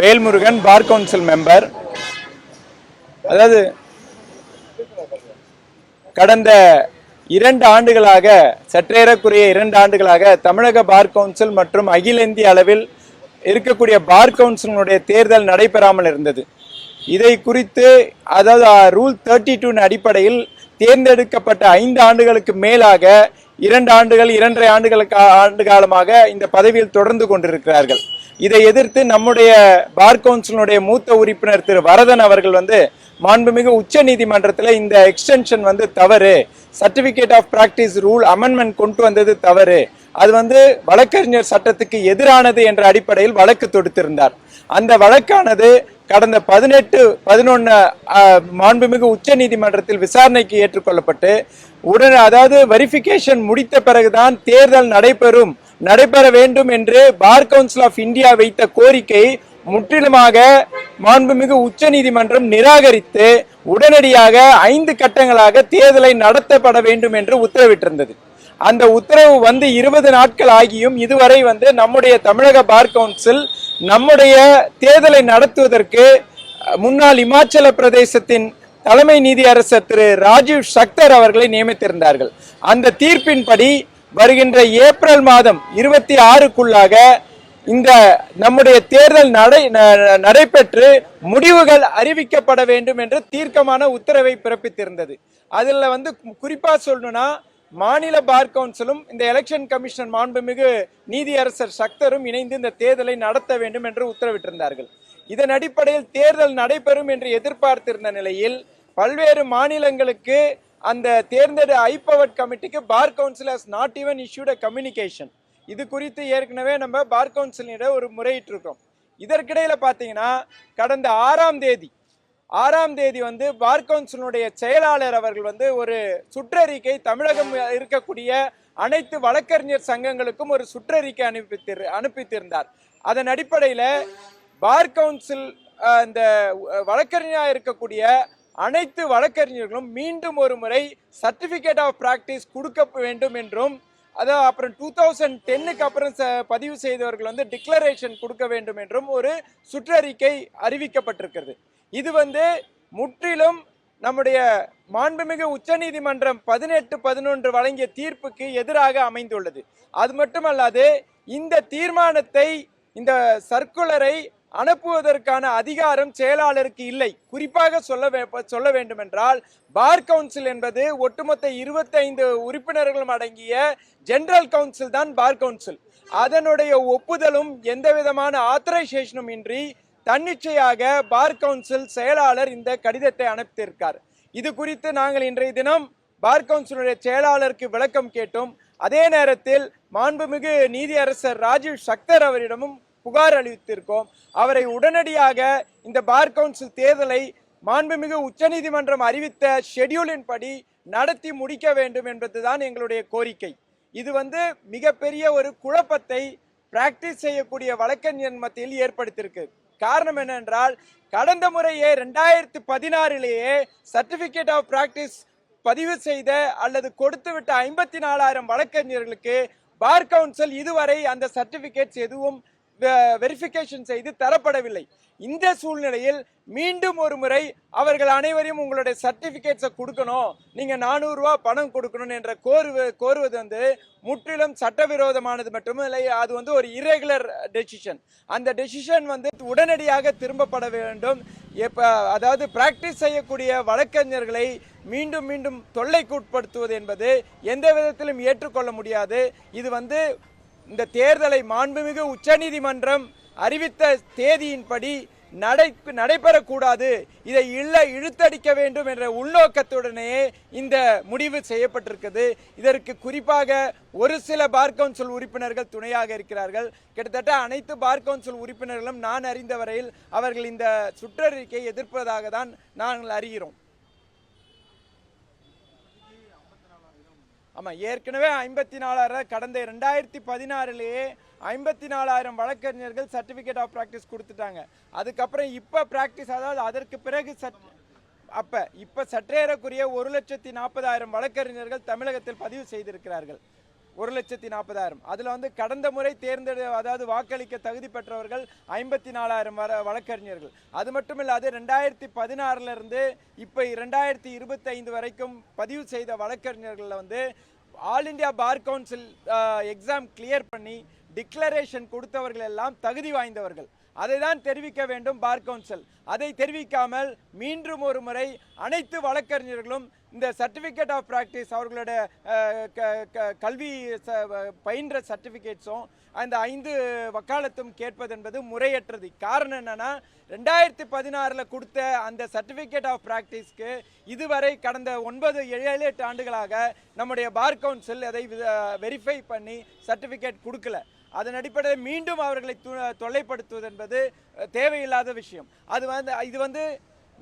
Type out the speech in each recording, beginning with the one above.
Velmurugan bar council member. அதாவது கடந்த இரண்டு ஆண்டுகளாக சற்றேறக்குறைய இரண்டு ஆண்டுகளாக தமிழக பார் கவுன்சில் மற்றும் அகில இந்திய அளவில் இருக்கக்கூடிய பார் கவுன்சிலினுடைய தேர்தல் நடைபெறாமல் இருந்தது. இதை குறித்து அதாவது ரூல் தேர்ட்டி டூன் அடிப்படையில் தேர்ந்தெடுக்கப்பட்ட ஐந்து ஆண்டுகளுக்கு மேலாக இரண்டு ஆண்டுகள் இரண்டரை ஆண்டுகளுக்கு ஆண்டு காலமாக இந்த பதவியில் தொடர்ந்து கொண்டிருக்கிறார்கள். இதை எதிர்த்து நம்முடைய பார் கவுன்சிலினுடைய மூத்த உறுப்பினர் திரு வரதன் அவர்கள் வந்து மாண்புமிகு உச்ச நீதிமன்றத்தில் இந்த எக்ஸ்டென்ஷன் வந்து தவறு. Certificate of practice rule amendment கொண்டு வந்தது தவறு. அது வந்து வழக்கறிஞர் சட்டத்துக்கு எதிரானது என்ற அடிப்படையில் வழக்கு தொடுத்திருந்தார். அந்த வழக்கானது கடந்த பதினெட்டு பதினொன்று மாண்புமிகு உச்ச நீதிமன்றத்தில் விசாரணைக்கு ஏற்றுக்கொள்ளப்பட்டு உடனே அதாவது வெரிஃபிகேஷன் முடித்த பிறகுதான் தேர்தல் நடைபெறும். நடைபெற வேண்டும் என்று பார் கவுன்சில் ஆஃப் இந்தியா வைத்த கோரிக்கை முற்றிலுமாக மாண்புமிகு உச்ச நீதிமன்றம் நிராகரித்து உடனடியாக ஐந்து கட்டங்களாக தேர்தலை நடத்தப்பட வேண்டும் என்று உத்தரவிட்டிருந்தது. அந்த உத்தரவு வந்து இருபது நாட்கள் ஆகியும் இதுவரை வந்து நம்முடைய தமிழக பார் கவுன்சில் நம்முடைய தேர்தலை நடத்துவதற்கு முன்னாள் இமாச்சல பிரதேசத்தின் தலைமை நீதியரசர் திரு ராஜீவ் சக்தர் அவர்களை நியமித்திருந்தார்கள். அந்த தீர்ப்பின்படி வருகின்ற ஏப்ரல் மாதம் இருபத்தி ஆறுக்குள்ளாக இந்த நம்முடைய தேர்தல் நடை ந- நடைபெற்று முடிவுகள் அறிவிக்கப்பட வேண்டும் என்று தீர்க்கமான உத்தரவை பிறப்பித்திருந்தது. அதில் வந்து குறிப்பாக சொல்லணும்னா மாநில பார் கவுன்சிலும் இந்த எலெக்ஷன் கமிஷன் மாண்புமிகு நீதியரசர் சக்தரும் இணைந்து இந்த தேர்தலை நடத்த வேண்டும் என்று உத்தரவிட்டிருந்தார்கள். இதன் அடிப்படையில் தேர்தல் நடைபெறும் என்று எதிர்பார்த்திருந்த நிலையில் பல்வேறு மாநிலங்களுக்கு அந்த தேர்ந்தெடு ஐபவர்ட் கமிட்டிக்கு bar council has not even issued a communication இது குறித்து ஏற்கனவே நம்ம பார் கவுன்சிலிடம் ஒரு முறையிட்டிருக்கோம் இதற்கிடையில் பார்த்தீங்கன்னா கடந்த ஆறாம் தேதி ஆறாம் தேதி வந்து பார் கவுன்சிலுடைய செயலாளர் அவர்கள் வந்து ஒரு சுற்றறிக்கை தமிழகம் இருக்கக்கூடிய அனைத்து வழக்கறிஞர் சங்கங்களுக்கும் ஒரு சுற்றறிக்கை அனுப்பித்திரு அனுப்பித்திருந்தார். அதன் அடிப்படையில் பார் கவுன்சில் இந்த வழக்கறிஞராக இருக்கக்கூடிய அனைத்து வழக்கறிஞர்களும் மீண்டும் ஒரு முறை சர்டிஃபிகேட் ஆஃப் ப்ராக்டிஸ் கொடுக்க வேண்டும் என்றும் அதாவது அப்புறம் டூ தௌசண்ட் டென்னுக்கு அப்புறம் ச- பதிவு செய்தவர்கள் வந்து டிக்ளரேஷன் கொடுக்க வேண்டும் என்றும் ஒரு சுற்றறிக்கை அறிவிக்கப்பட்டிருக்கிறது. இது வந்து முற்றிலும் நம்முடைய மாண்புமிகு உச்சநீதிமன்றம் பதினெட்டு பதினொன்று வழங்கிய தீர்ப்புக்கு எதிராக அமைந்துள்ளது. அது மட்டுமல்லாது இந்த தீர்மானத்தை இந்த சர்க்குலரை அனுப்புவதற்கான அதிகாரம் செயலாளருக்கு இல்லை. குறிப்பாக சொல்ல சொல்ல வேண்டுமென்றால் பார் கவுன்சில் என்பது ஒட்டுமொத்த இருபத்தைந்து உறுப்பினர்களும் அடங்கிய ஜெனரல் கவுன்சில் தான் பார் கவுன்சில். அதனுடைய ஒப்புதலும் எந்த விதமான ஆத்தரைசேஷனும் இன்றி தன்னிச்சையாக பார் கவுன்சில் செயலாளர் இந்த கடிதத்தை அனுப்பியிருக்கார் இது குறித்து நாங்கள் இன்றைய தினம் பார் கவுன்சிலுடைய செயலாளருக்கு விளக்கம் கேட்டோம். அதே நேரத்தில் மாண்புமிகு நீதியரசர் ராஜீவ் சக்தர் அவரிடமும் புகார் அளித்திருக்கோம். அவரை உடனடியாக இந்த பார் கவுன்சில் தேர்தலை மாண்புமிகு உச்சநீதிமன்றம் அறிவித்த ஷெட்யூலின் படி நடத்தி முடிக்க வேண்டும் என்பதுதான் எங்களுடைய கோரிக்கை. இது வந்து மிகப்பெரிய ஒரு குழப்பத்தை பிராக்டிஸ் செய்யக்கூடிய வழக்கறிஞர் மத்தியில் ஏற்படுத்தியிருக்கு. காரணம் என்னென்றால் கடந்த முறையே ரெண்டாயிரத்தி பதினாறிலேயே சர்டிபிகேட் ஆஃப் பிராக்டிஸ் பதிவு செய்த அல்லது கொடுத்துவிட்ட ஐம்பத்தி நாலாயிரம் வழக்கறிஞர்களுக்கு பார் கவுன்சில் இதுவரை அந்த சர்டிபிகேட்ஸ் எதுவும் வெரிஃபிகேஷன் செய்து தரப்படவில்லை. இந்த சூழ்நிலையில் மீண்டும் ஒரு முறை அவர்கள் அனைவரையும் உங்களுடைய சர்டிபிகேட்ஸை கொடுக்கணும். நீங்கள் நானூறு பணம் கொடுக்கணும் என்ற கோருவ கோருவது வந்து முற்றிலும் சட்டவிரோதமானது மட்டுமில்லை அது வந்து ஒரு இரகுலர் டெசிஷன் அந்த டெசிஷன் வந்து உடனடியாக திரும்பப்பட வேண்டும். எப்போ அதாவது பிராக்டிஸ் செய்யக்கூடிய வழக்கறிஞர்களை மீண்டும் மீண்டும் தொல்லைக்கு உட்படுத்துவது என்பது எந்த விதத்திலும் ஏற்றுக்கொள்ள முடியாது. இது வந்து இந்த தேர்தலை மாண்புமிகு உச்சநீதிமன்றம் அறிவித்த தேதியின்படி நடை நடைபெறக்கூடாது. இதை இல்லை இழுத்தடிக்க வேண்டும் என்ற உள்நோக்கத்துடனே இந்த முடிவு செய்யப்பட்டிருக்குது. இதற்கு குறிப்பாக ஒரு சில பார் கவுன்சில் உறுப்பினர்கள் துணையாக இருக்கிறார்கள். கிட்டத்தட்ட அனைத்து பார் கவுன்சில் உறுப்பினர்களும் நான் அறிந்த வரையில் அவர்கள் இந்த சுற்றறிக்கையை எதிர்ப்பதாக தான் நாங்கள் அறிகிறோம். ஆமாம் ஏற்கனவே ஐம்பத்தி நாலாயிரம் கடந்த ரெண்டாயிரத்தி பதினாறுலேயே ஐம்பத்தி நாலாயிரம் வழக்கறிஞர்கள் சர்டிஃபிகேட் ஆஃப் ப்ராக்டிஸ் கொடுத்துட்டாங்க. அதுக்கப்புறம் இப்போ ப்ராக்டிஸ் அதாவது அதற்கு பிறகு சட் அப்போ இப்போ சற்றேறக்குரிய ஒரு லட்சத்தி நாற்பதாயிரம் வழக்கறிஞர்கள் தமிழகத்தில் பதிவு செய்திருக்கிறார்கள். ஒரு லட்சத்தி நாற்பதாயிரம். அதில் வந்து கடந்த முறை தேர்ந்தெடு அதாவது வாக்களிக்க தகுதி பெற்றவர்கள் ஐம்பத்தி நாலாயிரம் வர வழக்கறிஞர்கள். அது மட்டும் இல்லாது ரெண்டாயிரத்தி பதினாறுலேருந்து இப்போ ரெண்டாயிரத்தி இருபத்தைந்து வரைக்கும் பதிவு செய்த வழக்கறிஞர்களில் வந்து all India bar council exam clear பண்ணி டிக்ளரேஷன் கொடுத்தவர்கள் எல்லாம் தகுதி வாய்ந்தவர்கள். அதை தான் தெரிவிக்க வேண்டும் பார் கவுன்சில். அதை தெரிவிக்காமல் மீண்டும் ஒரு முறை அனைத்து வழக்கறிஞர்களும் இந்த சர்டிஃபிகேட் ஆஃப் ப்ராக்டிஸ் அவர்களோட க- க- கல்வி ச- பயின்ற சர்டிஃபிகேட்ஸும் அந்த ஐந்து வக்காலத்தும் கேட்பது என்பது முறையற்றது. காரணம் என்னென்னா ரெண்டாயிரத்தி பதினாறில் கொடுத்த அந்த சர்டிஃபிகேட் ஆஃப் ப்ராக்டிஸ்க்கு இதுவரை கடந்த ஒன்பது ஏழு எட்டு ஆண்டுகளாக நம்முடைய பார் கவுன்சில் அதை வெரிஃபை பண்ணி சர்டிஃபிகேட் கொடுக்கல. அதன் அடிப்படையில் மீண்டும் அவர்களை தொல்லைப்படுத்துவது என்பது தேவையில்லாத விஷயம். அது வந்து இது வந்து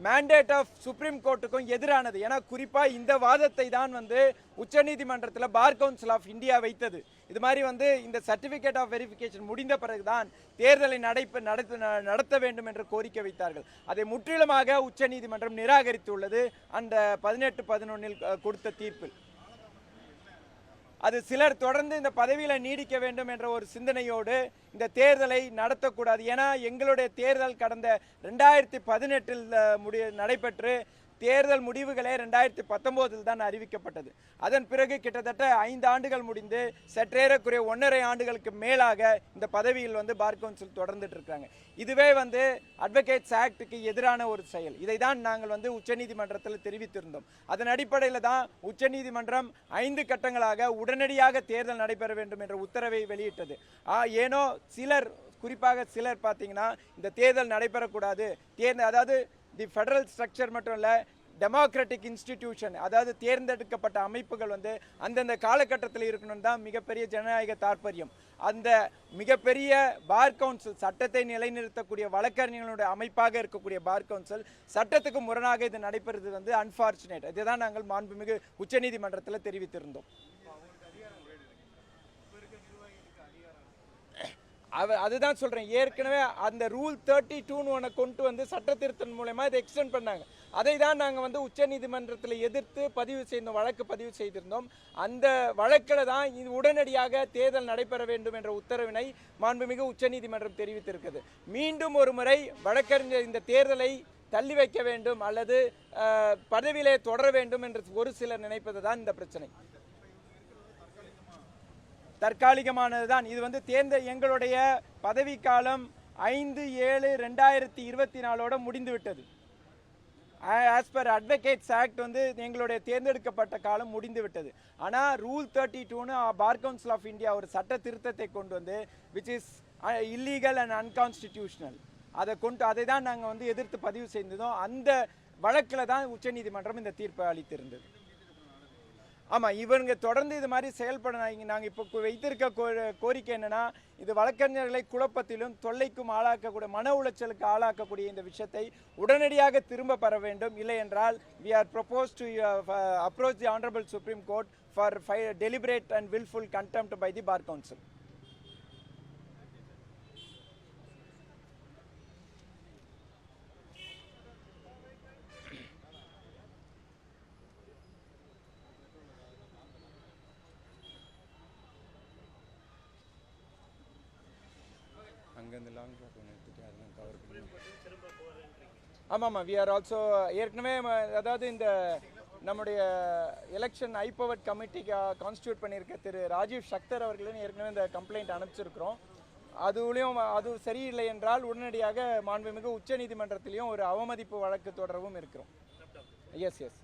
மேண்டேட் ஆஃப் சுப்ரீம் கோர்ட்டுக்கும் எதிரானது. ஏன்னா குறிப்பாக இந்த வாதத்தை தான் வந்து உச்சநீதிமன்றத்தில் பார் கவுன்சில் ஆஃப் இந்தியா வைத்தது. இது மாதிரி வந்து இந்த சர்டிஃபிகேட் ஆஃப் வெரிஃபிகேஷன் முடிந்த பிறகுதான் தேர்தலை நடைப்பு நடத்த ந- நடத்த வேண்டும் என்று கோரிக்கை வைத்தார்கள். அதை முற்றிலுமாக உச்சநீதிமன்றம் நிராகரித்துள்ளது. அந்த பதினெட்டு பதினொன்னில் கொடுத்த தீர்ப்பில். அது சிலர் தொடர்ந்து இந்த பதவியில் நீடிக்க வேண்டும் என்ற ஒரு சிந்தனையோடு இந்த தேர்தலை நடத்தக்கூடாது. ஏன்னா எங்களுடைய தேர்தல் கடந்த ரெண்டாயிரத்தி பதினெட்டில் முடி நடைபெற்று தேர்தல் முடிவுகளே ரெண்டாயிரத்தி பத்தொம்போதில் தான் அறிவிக்கப்பட்டது. அதன் பிறகு கிட்டத்தட்ட ஐந்து ஆண்டுகள் முடிந்து சற்றேறக்குறைய ஒன்றரை ஆண்டுகளுக்கு மேலாக இந்த பதவியில் வந்து பார் கவுன்சில் தொடர்ந்துட்டு இருக்காங்க. இதுவே வந்து அட்வொகேட்ஸ் ஆக்டுக்கு எதிரான ஒரு செயல். இதை தான் நாங்கள் வந்து உச்சநீதிமன்றத்தில் தெரிவித்திருந்தோம். அதன் அடிப்படையில் தான் உச்சநீதிமன்றம் ஐந்து கட்டங்களாக உடனடியாக தேர்தல் நடைபெற வேண்டும் என்ற உத்தரவை வெளியிட்டது. ஆ, ஏனோ சிலர் குறிப்பாக சிலர் பார்த்தீங்கன்னா இந்த தேர்தல் நடைபெறக்கூடாது. தேர்தல் அதாவது தி ஃபெடரல் ஸ்ட்ரக்சர் மட்டும் இல்லை டெமோக்ராட்டிக் இன்ஸ்டிடியூஷன் அதாவது தேர்ந்தெடுக்கப்பட்ட அமைப்புகள் வந்து அந்தந்த காலகட்டத்தில் இருக்கணும் தான் மிகப்பெரிய ஜனநாயக தாற்பயம். அந்த மிகப்பெரிய பார் கவுன்சில் சட்டத்தை நிலைநிறுத்தக்கூடிய வழக்கறிஞர்களுடைய அமைப்பாக இருக்கக்கூடிய பார் கவுன்சில் சட்டத்துக்கு முரணாக இது நடைபெறுவது வந்து அன்பார்ச்சுனேட் இதுதான் நாங்கள் மாண்புமிகு உச்சநீதிமன்றத்தில் தெரிவித்திருந்தோம். அவ அதுதான் சொல்கிறேன் ஏற்கனவே அந்த ரூல் தேர்ட்டி டூன்னு ஒன்று கொண்டு வந்து சட்ட திருத்தன் மூலயமா இதை எக்ஸ்டெண்ட் பண்ணாங்க. அதை தான் நாங்கள் வந்து உச்சநீதிமன்றத்தில் எதிர்த்து பதிவு செய்தோம் வழக்கு பதிவு செய்திருந்தோம். அந்த வழக்கில் தான் இது உடனடியாக தேர்தல் நடைபெற வேண்டும் என்ற உத்தரவினை மாண்புமிகு உச்சநீதிமன்றம் தெரிவித்திருக்கிறது மீண்டும் ஒரு முறை வழக்கறிஞர் இந்த தேர்தலை தள்ளி வைக்க வேண்டும் அல்லது பதவியிலே தொடர வேண்டும் என்று ஒரு சிலர் நினைப்பது தான் இந்த பிரச்சனை. தற்காலிகமானது தான் இது வந்து தேர்ந்த எங்களுடைய பதவிக்காலம் ஐந்து ஏழு ரெண்டாயிரத்தி இருபத்தி நாலோட முடிந்து விட்டது ஆஸ் பர் அட்வொகேட்ஸ் ஆக்ட் வந்து எங்களுடைய தேர்ந்தெடுக்கப்பட்ட காலம் முடிந்து விட்டது ஆனால் ரூல் தேர்ட்டி டூன்னு பார் கவுன்சில் ஆஃப் இந்தியா ஒரு சட்ட திருத்தத்தை கொண்டு வந்து which is illegal and unconstitutional அதை கொண்டு அதை தான் நாங்கள் வந்து எதிர்த்து பதிவு செய்ததும் அந்த வழக்கில் தான் உச்சநீதிமன்றம் இந்த தீர்ப்பை அளித்திருந்தது. ஆமாம் இவங்க தொடர்ந்து இது மாதிரி செயல்பட நாங்கள் இப்போ வைத்திருக்க கோ கோரிக்கை என்னென்னா இது வழக்கறிஞர்களை குழப்பத்திலும் தொல்லைக்கும் ஆளாக்கக்கூடிய மன உளைச்சலுக்கு ஆளாக்கக்கூடிய இந்த விஷயத்தை உடனடியாக திரும்ப பெற வேண்டும். இல்லை என்றால் we are propose to approach the honourable supreme court for five deliberate and wilful contempt by the bar council long drop ஒன்று எடுத்துட்டு அதெல்லாம் கவர் பண்ணி. ஆமாம் வி ஆர் ஆல்சோ ஏற்கனவே அதாவது இந்த நம்முடைய எலெக்ஷன் ஐபவர்ட் கமிட்டிக்கு கான்ஸ்டியூட் பண்ணியிருக்க திரு ராஜீவ் சக்தர் அவர்களும் ஏற்கனவே இந்த கம்ப்ளைண்ட் அனுப்பிச்சிருக்கிறோம். அதுலேயும் அது சரியில்லை என்றால் உடனடியாக மாண்புமிகு உச்சநீதிமன்றத்திலையும் ஒரு அவமதிப்பு வழக்கு தொடரவும் இருக்கிறோம். S S